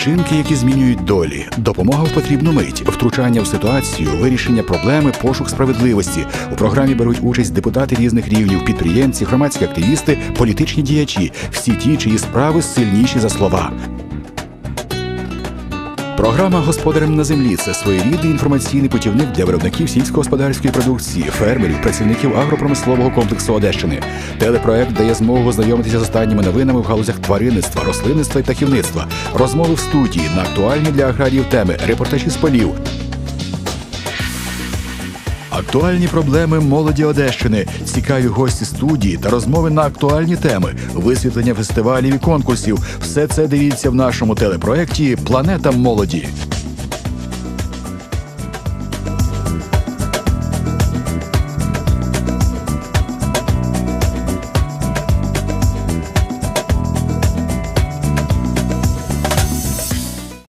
Вчинки, які змінюють долі, допомога в потрібну мить, втручання в ситуацію, вирішення проблеми, пошук справедливості. У програмі беруть участь депутати різних рівнів, підприємці, громадські активісти, політичні діячі, всі ті, чиї справи сильніші за слова. Програма Господарем на землі це своєрідний інформаційний путівник для виробників сільськогосподарської продукції, фермерів, працівників агропромислового комплексу Одещини. Телепроект дає змогу ознайомитися з останніми новинами в галузях тваринництва, рослинництва і птахівництва, розмови в студії на актуальні для аграріїв теми, репортажі з полів. Актуальні проблеми молоді Одещини, цікаві гості студії та розмови на актуальні теми, висвітлення фестивалів і конкурсів. Все це дивіться в нашому телепроекті Планета молоді.